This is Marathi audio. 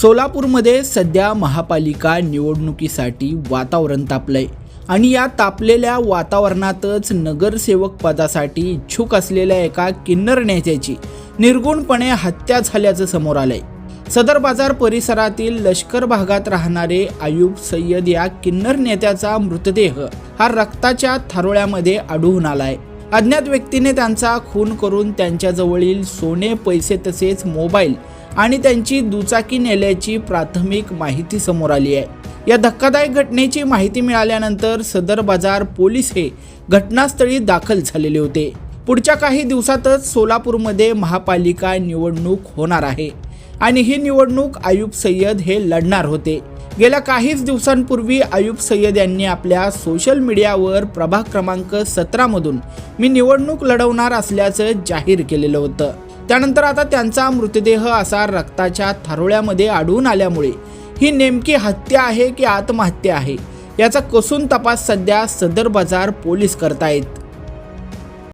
सोलापूरमध्ये सध्या महापालिका निवडणुकीसाठी वातावरण तापलंय. आणि या तापलेल्या वातावरणातच नगरसेवक पदासाठी इच्छुक असलेल्या एका किन्नर नेत्याची निर्गुणपणे हत्या झाल्याचं समोर आलंय. सदर बाजार परिसरातील लष्कर भागात राहणारे आयुब सय्यद या किन्नर नेत्याचा मृतदेह हा रक्ताच्या थारोळ्यामध्ये आढळून आलाय. अज्ञात व्यक्तीने त्यांचा खून करून त्यांच्याजवळील सोने पैसे तसेच मोबाईल आणि त्यांची दुचाकी नेल्याची प्राथमिक माहिती समोर आली आहे. या धक्कादायक घटनेची माहिती मिळाल्यानंतर सदर बाजार पोलीस हे घटनास्थळी दाखल झालेले होते. पुढच्या काही दिवसातच सोलापूरमध्ये महापालिका निवडणूक होणार आहे आणि ही निवडणूक आयुब सय्यद हे लढणार होते. गेल्या काहीच दिवसांपूर्वी आयुब सय्यद यांनी आपल्या सोशल मीडियावर प्रभाग क्रमांक सतरामधून मी निवडणूक लढवणार असल्याचं जाहीर केलेलं होतं. त्यानंतर आता त्यांचा मृतदेह असा रक्ताच्या थारोळ्यामध्ये आढळून आल्यामुळे ही नेमकी हत्या आहे की आत्महत्या आहे याचा कसून तपास सध्या सदर बाजार पोलीस करतायत.